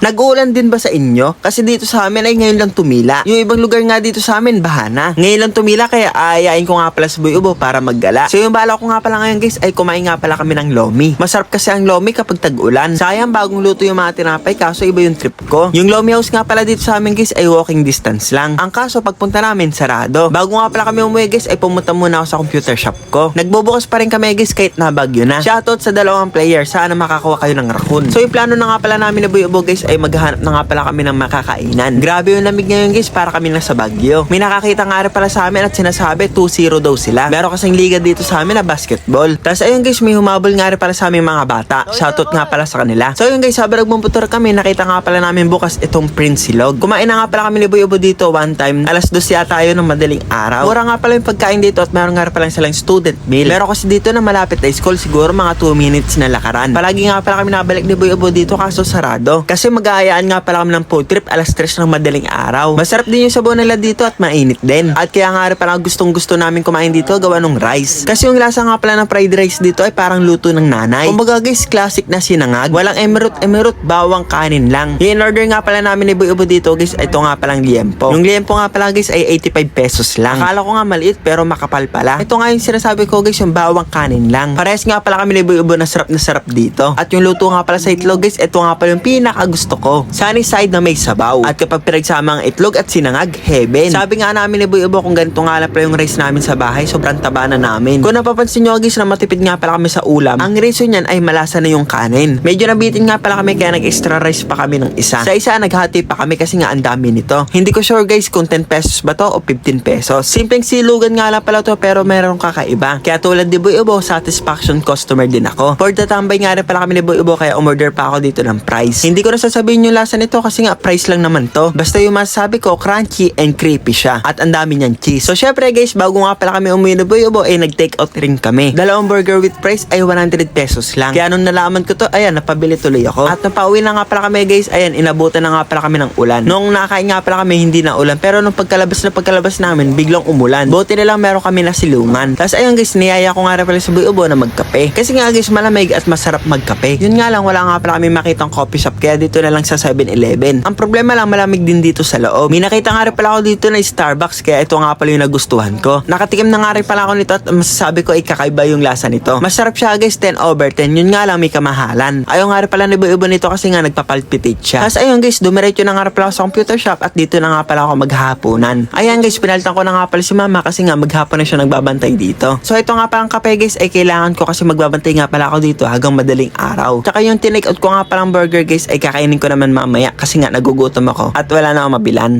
Nag-uulan din ba sa inyo? Kasi dito sa amin ay ngayon lang tumila. Yung ibang lugar nga dito sa amin, bahana. Ngayon lang tumila kaya aayain ko nga pala sa Boy Ubo para maggala. So yung bala ko nga pala ngayon guys ay kumain nga pala kami ng lomi. Masarap kasi ang lomi kapag tag-ulan. Sayang bagong luto yung mga tinapay kaso iba yung trip ko. Yung lomi house nga pala dito sa amin guys ay walking distance lang. Ang kaso pagpunta namin sarado. Bago nga pala kami umuwi guys ay pumunta muna ako sa computer shop ko. Nagbubukas pa rin kami guys kahit nabagyo na. Shoutout sa dalawang player. Sana makakuha kayo ng raccoon. So yung plano na nga pala namin na Boy Ubo guys ay maghahanap na nga pala kami ng makakainan. Grabe yung lamig ngayon guys para kami nasa Bagyo. May nakakita nga rin pala sa amin at sinasabi 2-0 daw sila. Meron kasing liga dito sa amin na basketball. Tapos ayun guys may humabol nga rin pala sa amin mga bata. Shoutout nga pala sa kanila. So yun guys habang nagmumputor kami nakita nga pala namin bukas itong Prince Silog. Kumain na nga pala kami ni Boy Ubo dito one time. Alas 2 yata yun ng madaling araw. Mura nga pala yung pagkain dito at meron nga rin pala silang student meal. Meron kasi dito na malapit na school siguro mga 2 minutes na lakaran. Palagi nga pala kami nabalik ni Boy Ubo dito kaso sarado. Kasi mag-aayaan nga pala kami ng food trip alas 3 ng madaling araw. Masarap din yung sabaw nila dito at mainit din. At kaya nga rin pala gustong gusto namin kumain dito gawa ng rice. Kasi yung lasa nga pala ng fried rice dito ay parang luto ng nanay. Kumbaga guys, classic na sinangag. Walang emerald emerald, bawang kanin lang. Yung in-order nga pala namin ni Boy dito guys, ito nga palang liempo. Yung liempo nga pala guys ay 85 pesos lang. Akala ko nga maliit pero makapal pala. Ito nga yung sinasabi ko guys, yung bawang kanin lang. Parehas nga pala kami ni Boy na sarap na sarap dito. At yung luto nga pala sa itlog guys, ito nga pala yung pinaka gusto ko. Sunny side na may sabaw. At kapag pinagsama ang itlog at sinangag, heaven. Sabi nga namin ni Boy Ubo kung ganito nga lang pala yung rice namin sa bahay, sobrang taba na namin. Kung napapansin nyo guys na matipid nga pala kami sa ulam, ang reason niyan ay malasa na yung kanin. Medyo nabitin nga pala kami kaya nag-extra rice pa kami ng isa. Sa isa, naghati pa kami kasi nga ang dami nito. Hindi ko sure guys kung 10 pesos ba to o 15 pesos. Simpleng silugan nga lang pala to pero meron kakaiba. Kaya tulad ni Boy Ubo, satisfaction customer din ako. For the tambay nga rin pala kami ni Boy Ubo kaya umorder pa ako dito ng price. Hindi ko na yung lasa nito kasi nga price lang naman to. Basta yung masasabi ko, crunchy and creepy siya. At ang dami niyang cheese. So syempre guys, bago nga pala kami umuwi ni Boy Ubo, eh nag-take out rin kami. Dalawang burger with price ay 100 pesos lang. Kaya nung nalaman ko to, ayan, napabili tuloy ako. At napauwi na nga pala kami guys, ayan, inabutan na nga pala kami ng ulan. Nung nakain nga pala kami, hindi na ulan. Pero nung pagkalabas na pagkalabas namin, biglang umulan. Buti na lang meron kami na silungan. Tapos ayun guys, niyaya ko nga rin pala sa Boy Ubo na magkape. Kasi nga guys, malamig at masarap magkape. Yun nga lang, wala nga pala kami makitang coffee shop. Kaya dito na lang sa 7-Eleven. Ang problema lang, malamig din dito sa loob. May nakita nga rin pala ako dito na Starbucks. Kaya ito nga pala yung nagustuhan ko. Nakatikim na nga rin pala ako nito at masasabi ko ay kakaiba yung lasa nito. Masarap siya guys, 10 over 10. Yun nga lang, may kamahalan. Ayaw nga rin pala Boy Ubo nito kasi nga nagpapalpitate siya. Tapos ayun guys, dumiretso na nga rin pala ako sa computer shop at dito na nga pala ako maghahaponan. Ayan guys, pinalitan ko na nga pala si mama kasi nga maghapon na siya nagbabantay dito. So ito nga palang kape guys ay kailangan ko kasi magbabantay nga pala ako dito hanggang madaling araw. Tsaka yung tinake out ko nga palang burger guys ay kakainin ko naman mamaya kasi nga nagugutom ako at wala na ako mabilan.